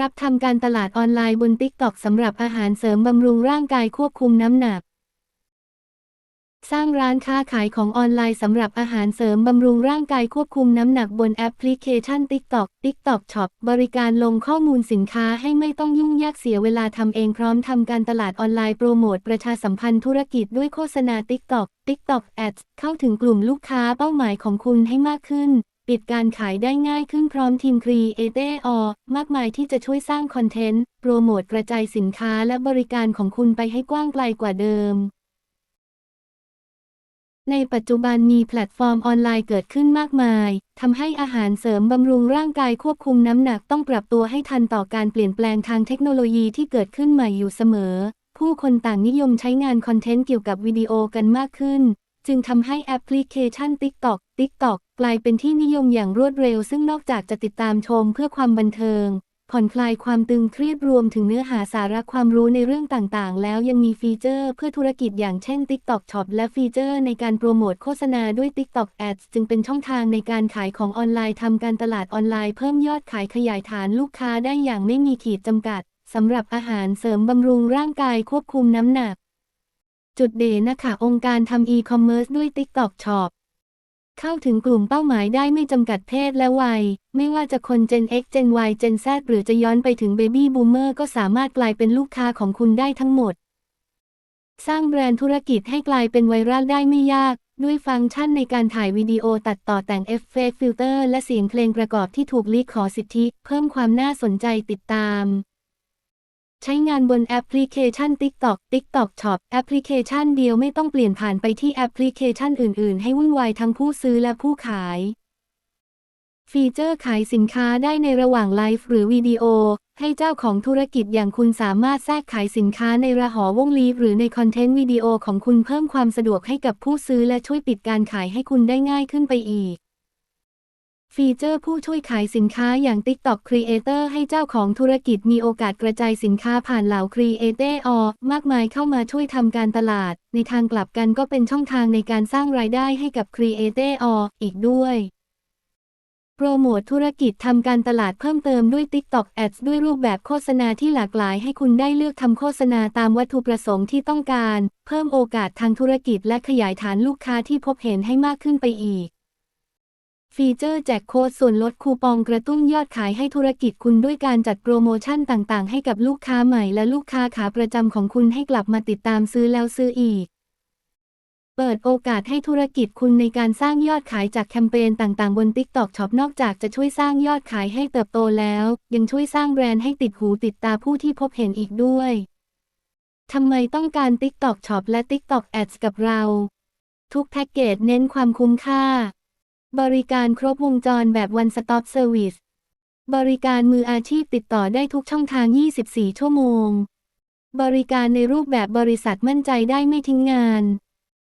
รับทำการตลาดออนไลน์บน TikTok สำหรับอาหารเสริมบำรุงร่างกายควบคุมน้ำหนัก สร้างร้านค้าขายของออนไลน์สำหรับอาหารเสริมบำรุงร่างกายควบคุมน้ำหนักบนแอปพลิเคชัน TikTok TikTok Shop บริการลงข้อมูลสินค้าให้ไม่ต้องยุ่งยากเสียเวลาทำเองพร้อมทำการตลาดออนไลน์โปรโมทประชาสัมพันธ์ธุรกิจด้วยโฆษณา TikTok TikTok Ads เข้าถึงกลุ่มลูกค้าเป้าหมายของคุณให้มากขึ้น ปิดการขายได้ง่ายขึ้นพร้อมทีมครีเอเตอร์มากมายที่จะช่วยสร้างคอนเทนต์ โปรโมทกระจายสินค้าและบริการของคุณไปให้กว้างไกลกว่าเดิม ในปัจจุบันมีแพลตฟอร์มออนไลน์เกิดขึ้นมากมายทำให้อาหารเสริมบำรุงร่างกายควบคุมน้ำหนักต้องปรับตัวให้ทันต่อการเปลี่ยนแปลงทางเทคโนโลยีที่เกิดขึ้นใหม่อยู่เสมอ ผู้คนต่างนิยมใช้งานคอนเทนต์เกี่ยวกับวิดีโอกันมากขึ้น จึงทำให้แอปพลิเคชัน TikTok TikTok กลายเป็นที่นิยมอย่างรวดเร็ว ซึ่งนอกจากจะติดตามชมเพื่อความบันเทิง ผ่อนคลายความตึงเครียดรวมถึงเนื้อหาสาระความรู้ในเรื่องต่างๆ แล้วยังมีฟีเจอร์เพื่อธุรกิจอย่างเช่น TikTok Shop และฟีเจอร์ในการโปรโมทโฆษณาด้วย TikTok Ads จึงเป็นช่องทางในการขายของออนไลน์ทำการตลาดออนไลน์เพิ่มยอดขายขยายฐานลูกค้าได้อย่างไม่มีขีดจำกัดสำหรับอาหารเสริมบำรุงร่างกายควบคุมน้ำหนัก จุดเด่นนะคะองค์การทำอีคอมเมิร์ซด้วย TikTok Shop เข้าถึงกลุ่มเป้าหมายได้ไม่จำกัดเพศและวัย ไม่ว่าจะคน Gen X Gen Y Gen Z หรือจะย้อนไปถึง Baby Boomer ก็สามารถกลายเป็นลูกค้าของคุณได้ทั้งหมด สร้างแบรนด์ธุรกิจให้กลายเป็นไวรัลได้ไม่ยาก ด้วยฟังก์ชันในการถ่ายวิดีโอตัดต่อแต่งเอฟเฟกต์ฟิลเตอร์และเสียงเพลงประกอบที่ถูกลิขสิทธิ เพิ่มความน่าสนใจติดตาม ใช้งานบนแอปพลิเคชัน TikTok TikTok Shop แอปพลิเคชันเดียวไม่ต้องเปลี่ยนผ่านไปที่แอปพลิเคชันอื่น ๆ ให้วุ่นวายทั้งผู้ซื้อและผู้ขาย ฟีเจอร์ขายสินค้าได้ในระหว่างไลฟ์หรือวิดีโอ ให้เจ้าของธุรกิจอย่างคุณสามารถแทรกขายสินค้าในระหอวงลีฟหรือในคอนเทนต์วิดีโอของคุณเพิ่มความสะดวกให้กับผู้ซื้อและช่วยปิดการขายให้คุณได้ง่ายขึ้นไปอีก ฟีเจอร์ผู้ช่วยขายสินค้าอย่าง TikTok Creator ให้เจ้าของธุรกิจมีโอกาสกระจายสินค้าผ่านเหล่า Creator มากมายเข้ามาช่วยทำการตลาด ในทางกลับกันก็เป็นช่องทางในการสร้างรายได้ให้กับ Creator อีกด้วยโปรโมทธุรกิจทำการตลาดเพิ่มเติมด้วย TikTok Ads ด้วยรูปแบบโฆษณาที่หลากหลายให้คุณได้เลือกทำโฆษณาตามวัตถุประสงค์ที่ต้องการ เพิ่มโอกาสทางธุรกิจและขยายฐานลูกค้าที่พบเห็นให้มากขึ้นไปอีก ฟีเจอร์แจกโค้ดส่วนลดคูปองกระตุ้นยอดขายให้ธุรกิจคุณด้วยการจัดโปรโมชั่นต่างๆ ให้กับลูกค้าใหม่และลูกค้าขาประจำของคุณให้กลับมาติดตามซื้อแล้วซื้ออีก เปิดโอกาสให้ธุรกิจคุณในการสร้างยอดขายจากแคมเปญต่างๆ บน TikTok Shop นอกจากจะช่วยสร้างยอดขายให้เติบโตแล้ว ยังช่วยสร้างแบรนด์ให้ติดหูติดตาผู้ที่พบเห็นอีกด้วย ทำไมต้องการ TikTok Shop และ TikTok Ads กับเรา ทุกแพ็กเกจเน้นความคุ้มค่า บริการครบวงจรแบบ One Stop Service บริการมืออาชีพติดต่อได้ทุกช่องทาง 24 ชั่วโมง บริการในรูปแบบบริษัทมั่นใจได้ไม่ทิ้งงาน